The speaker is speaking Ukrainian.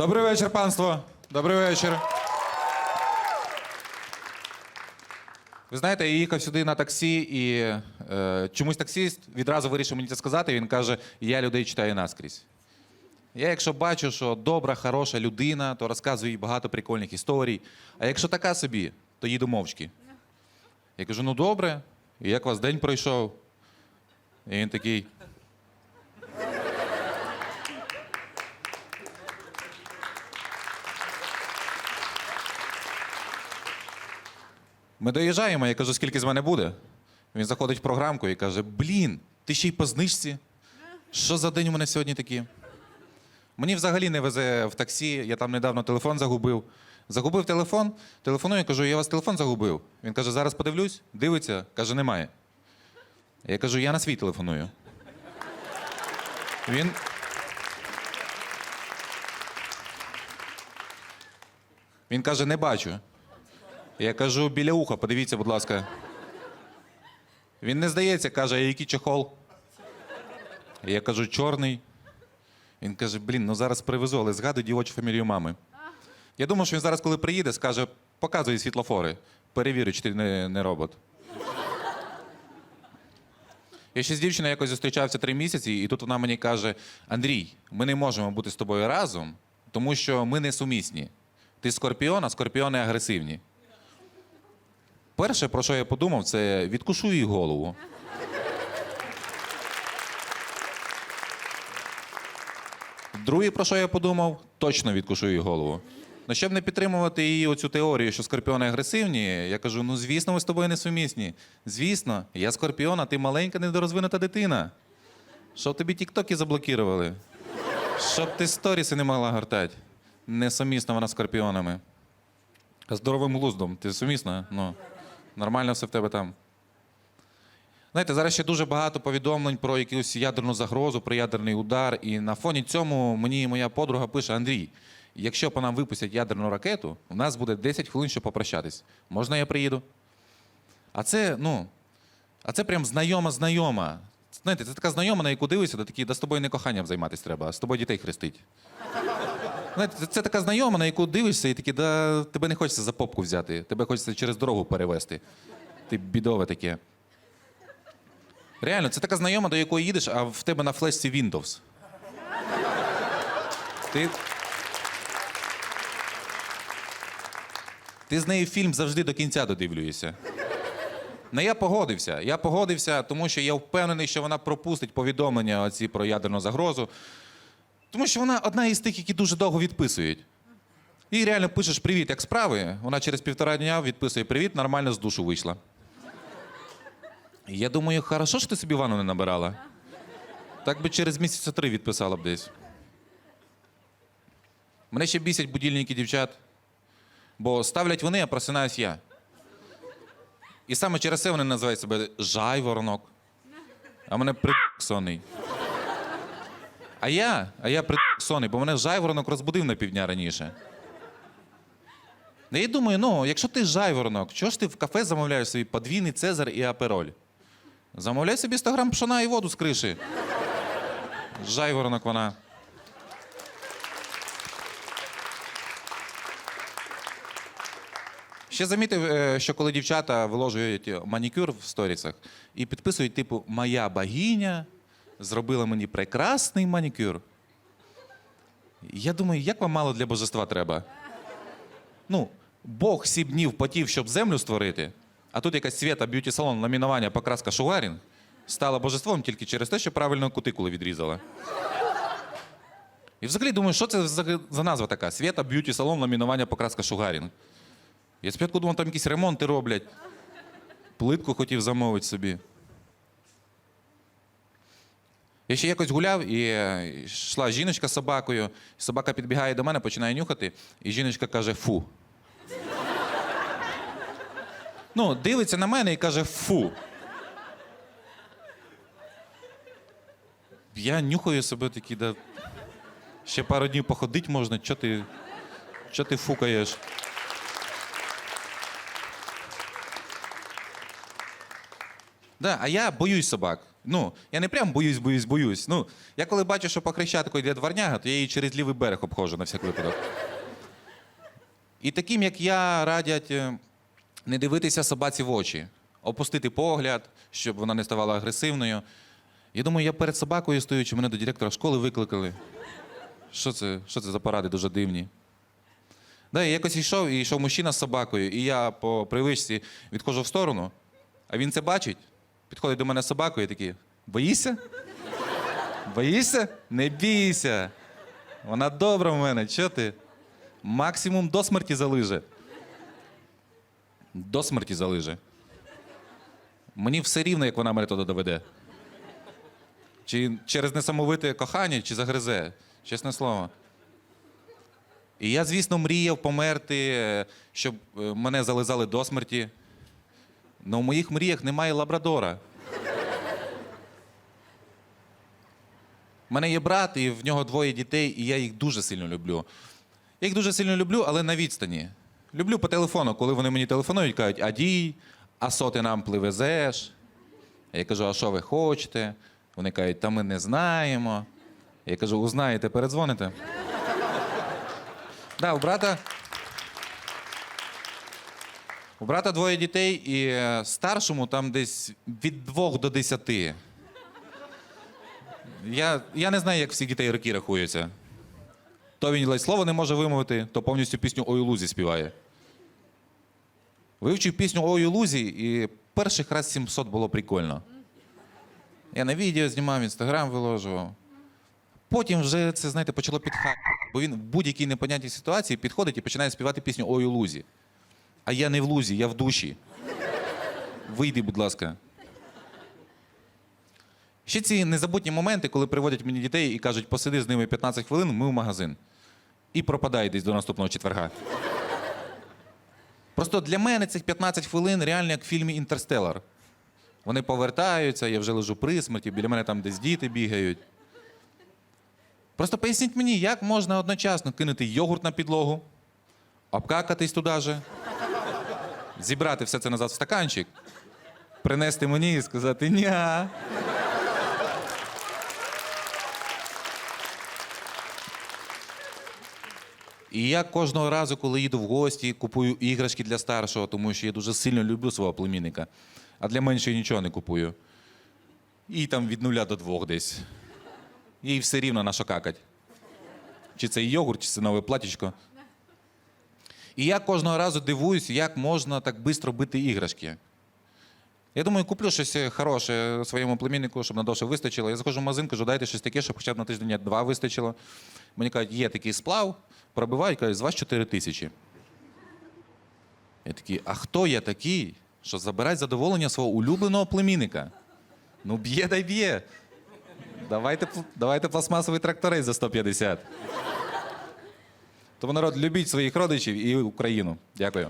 Добрий вечір, панство. Добрий вечір. Ви знаєте, я їхав сюди на таксі, і е, чомусь таксіст відразу вирішив мені це сказати. Він каже: я людей читаю наскрізь. Я, якщо бачу, що добра, хороша людина, то розказую їй багато прикольних історій. А якщо така собі, то їду мовчки. Я кажу: ну добре, і як у вас день пройшов? І він такий. Ми доїжджаємо, я кажу, скільки з мене буде. Він заходить в програмку і каже: Блін, ти ще й по знижці? Що за день у мене сьогодні такий? Мені взагалі не везе в таксі, я там недавно телефон загубив. Загубив телефон, телефоную, кажу, я вас телефон загубив. Він каже, зараз подивлюсь, дивиться, каже, немає. Я кажу, я на свій телефоную. Він. Він каже, не бачу. Я кажу, біля уха, подивіться, будь ласка. Він не здається, каже, а який чехол? Я кажу, чорний. Він каже, блін, ну зараз привезу, але згадуй дівочу фамілію мами. Я думав, що він зараз, коли приїде, скаже, показуй світлофори. Перевірю, чи ти не, не робот. Я ще з дівчиною якось зустрічався три місяці, і тут вона мені каже: Андрій, ми не можемо бути з тобою разом, тому що ми не сумісні. Ти скорпіон, а скорпіони агресивні. Перше, про що я подумав, це відкушу їй голову. Друге, про що я подумав, точно відкушу їй голову. Ну, щоб не підтримувати її оцю теорію, що скорпіони агресивні, я кажу: ну звісно, ми з тобою не сумісні. Звісно, я скорпіон, а ти маленька недорозвинута дитина. Щоб тобі тіктоки заблокували. Щоб ти сторіси не могла гортати. Несумісна вона з скорпіонами. Здоровим глуздом. Ти сумісна? Ну, нормально все в тебе там. Знаєте, зараз ще дуже багато повідомлень про якусь ядерну загрозу, про ядерний удар. І на фоні цьому мені моя подруга пише: Андрій, якщо по нам випустять ядерну ракету, у нас буде 10 хвилин, щоб попрощатись. Можна я приїду? А це, ну, а це прям знайома-знайома. Знаєте, це така знайома, на яку дивишся, то такі, да з тобою не коханням займатися треба, а з тобою дітей хрестить. Знаєте, це, така знайома, на яку дивишся, і такі, да, тебе не хочеться за попку взяти, тебе хочеться через дорогу перевезти. Ти бідове таке. Реально, це така знайома, до якої їдеш, а в тебе на флешці Windows. Ти. Ти з нею фільм завжди до кінця додивлюєшся. Ну, я погодився. Я погодився, тому що я впевнений, що вона пропустить повідомлення оці про ядерну загрозу. Тому що вона одна із тих, які дуже довго відписують. І реально пишеш привіт, як справи. Вона через півтора дня відписує привіт, нормально з душу вийшла. Я думаю, хорошо, що ти собі ванну не набирала. Так би через місяця три відписала б десь. Мене ще бісять будильники дівчат, бо ставлять вони, а просинаюсь я. І саме через це вони називають себе жайворонок. А мене присонний. А я, а я присонний, бо мене жайворонок розбудив на півдня раніше. Я думаю, ну, якщо ти жайворонок, чого ж ти в кафе замовляєш собі подвійний цезар і апероль? Замовляй собі 100 грам пшона і воду з криші. Жайворонок вона. Ще замітив, е, що коли дівчата виложують манікюр в сторісах і підписують, типу, моя богиня зробила мені прекрасний манікюр. Я думаю, як вам мало для божества треба? Ну, Бог сім днів потів, щоб землю створити, а тут якась свята б'юті салон номінування покраска Шугарін стала божеством тільки через те, що правильно кутикули відрізала. І взагалі думаю, що це за, назва така? Свята б'юті салон номінування покраска Шугарін. Я спочатку думав, там якісь ремонти роблять. Плитку хотів замовити собі. Я ще якось гуляв і е, йшла жіночка з собакою. Собака підбігає до мене, починає нюхати, і жіночка каже фу. Ну, дивиться на мене і каже фу. Я нюхаю себе такий, да. Ще пару днів походить можна, чого ти, чо ти фукаєш? Да, а я боюсь собак. Ну, я не прям боюсь, боюсь, боюсь. Ну, я коли бачу, що по Хрещатику йде дворняга, то я її через лівий берег обходжу на всяк випадок. І таким, як я, радять е, не дивитися собаці в очі, опустити погляд, щоб вона не ставала агресивною. Я думаю, я перед собакою стою, чи мене до директора школи викликали. Що це, що це за поради дуже дивні? Да, я якось йшов, і йшов мужчина з собакою, і я по привичці відходжу в сторону, а він це бачить, підходить до мене собакою і такий: боїшся? Боїшся? Не бійся. Вона добра в мене, чого ти? Максимум до смерті залиже. До смерті залиже. Мені все рівно, як вона мене туди доведе. Чи через несамовите кохання, чи загризе. Чесне слово. І я, звісно, мріяв померти, е, щоб е, мене зализали до смерті. Але в моїх мріях немає лабрадора. У мене є брат, і в нього двоє дітей, і я їх дуже сильно люблю. Я їх дуже сильно люблю, але на відстані. Люблю по телефону, коли вони мені телефонують, кажуть, Адій, а що ти нам привезеш? Я кажу, а що ви хочете? Вони кажуть, та ми не знаємо. Я кажу, узнаєте, передзвоните. Да, у брата. У брата двоє дітей, і е, старшому там десь від двох до десяти. Я, я не знаю, як всі дітей роки рахуються. То він ледь слово не може вимовити, то повністю пісню Ой у лузі співає. Вивчив пісню Ой у лузі, і перших раз 700 було прикольно. Я на відео знімав, інстаграм виложував. Потім вже це, знаєте, почало підхати. Бо він в будь-якій непонятній ситуації підходить і починає співати пісню Ой у лузі. А я не в лузі, я в душі. Вийди, будь ласка. Ще ці незабутні моменти, коли приводять мені дітей і кажуть, посиди з ними 15 хвилин, ми в магазин. І пропадай десь до наступного четверга. Просто для мене цих 15 хвилин реально як в фільмі Інтерстелар. Вони повертаються, я вже лежу при смерті, біля мене там десь діти бігають. Просто поясніть мені, як можна одночасно кинути йогурт на підлогу, обкакатись туди же, зібрати все це назад в стаканчик, принести мені і сказати ня. І я кожного разу, коли їду в гості, купую іграшки для старшого, тому що я дуже сильно люблю свого племінника, а для меншої нічого не купую. І там від нуля до двох десь. Їй все рівно на що какать. Чи це йогурт, чи це нове платічко. І я кожного разу дивуюсь, як можна так швидко бити іграшки. Я думаю, куплю щось хороше своєму племіннику, щоб надовше вистачило. Я заходжу в магазин, кажу, дайте щось таке, щоб хоча б на тиждень два вистачило. Мені кажуть, є такий сплав, пробивають, кажуть, з вас 4 тисячі. Я такий, а хто я такий, що забирать задоволення свого улюбленого племінника? Ну, б'є дай б'є. Давайте, давайте пластмасовий тракторець за 150. Тому народ, любіть своїх родичів і Україну. Дякую.